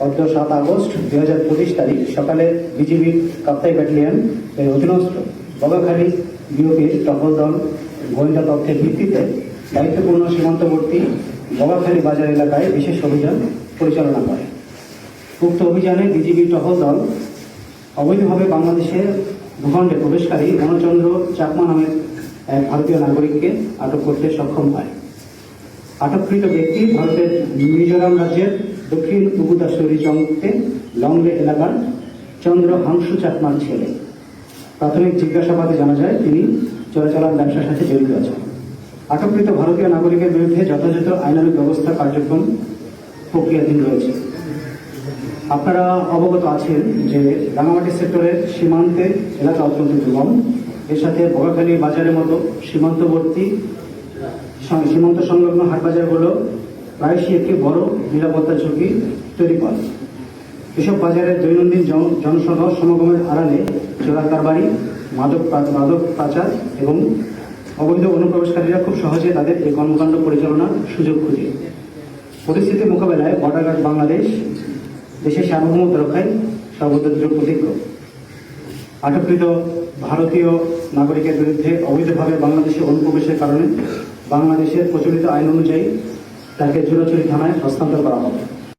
গত সাত আগস্ট দুই হাজার পঁচিশ তারিখ সকালে বিজিবির কাপ্তাই ব্যাটালিয়ন এর অধীনস্থ বগাখালী বিওপির টহল দল গোয়েন্দা তথ্যের ভিত্তিতে দায়িত্বপূর্ণ সীমান্তবর্তী বগাখালী বাজার এলাকায় বিশেষ অভিযান পরিচালনা করে। উক্ত অভিযানে বিজিবি টহল দল অবৈধভাবে বাংলাদেশের ভূখণ্ডে প্রবেশকারী গণচন্দ্র চাকমা নামের এক ভারতীয় নাগরিককে আটক করতে সক্ষম হয়। আটককৃত ব্যক্তি ভারতের মিজোরাম রাজ্যের দক্ষিণ উপদাশরী চঙ্কে লংলে এলাকার চন্দ্র হাংসু চাকমার ছেলে। প্রাথমিক জিজ্ঞাসাবাদে জানা যায়, তিনি চোরাচালান ব্যবসার সাথে জড়িত আছেন। আটককৃত ভারতীয় নাগরিকের বিরুদ্ধে যথাযথ আইনানুগ ব্যবস্থা কার্যক্রম প্রক্রিয়াধীন রয়েছে। আপনারা অবগত আছেন যে রাঙামাটি সেক্টরের সীমান্তে এলাকা অত্যন্ত দুর্গম। এর সাথে বগাখালী বাজারের মতো সীমান্তবর্তী সীমান্ত সংলগ্ন হাট বাজারগুলো প্রায়শই একটি বড় নিরাপত্তা ঝুঁকি তৈরি করে। এসব বাজারে দৈনন্দিন জন- জনসভা সমাগমের আড়ালে চোরা কারবারি, মাদক মাদক পাচার এবং অবৈধ অনুপ্রবেশকারীরা খুব সহজে তাদের এই কর্মকাণ্ড পরিচালনার সুযোগ খুঁজে। পরিস্থিতি মোকাবেলায় বর্ডার বাংলাদেশ দেশের সার্বভৌমত্ব রক্ষায় সর্বদা প্রতিজ্ঞ। আটককৃত ভারতীয় নাগরিকের বিরুদ্ধে অবৈধভাবে বাংলাদেশে অনুপ্রবেশের কারণে বাংলাদেশের প্রচলিত আইন অনুযায়ী তাকে জুরাচুরি থানায় হস্তান্তর করা হবে।